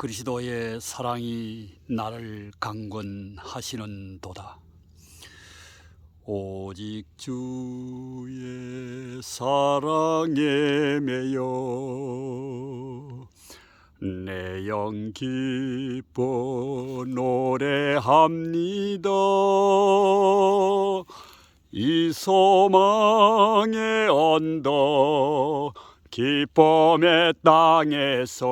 그리스도의 사랑이 나를 강권하시는도다. 오직 주의 사랑에 매여 내 영 기뻐 노래합니다. 이 소망의 언덕 기쁨의 땅에서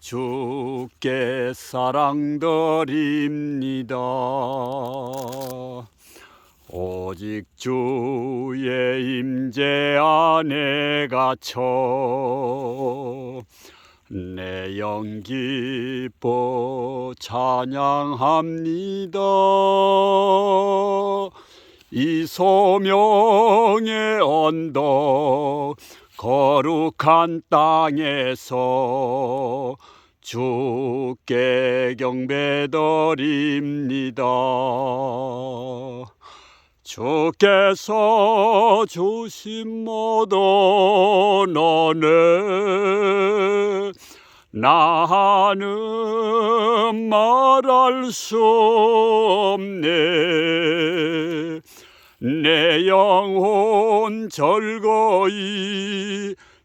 주께 사랑드립니다. 오직 주의 임재 안에 갇혀 내 영 기뻐 찬양합니다. 이 소명의 언덕 거룩한 땅에서 주께 경배드립니다. 주께서 주신 모든 너는 나는 말할 수 없네 내 영혼 절거이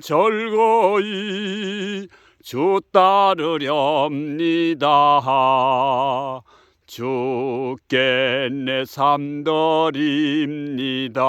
절거이 주 따르렵니다. 주께 내 삶 드립니다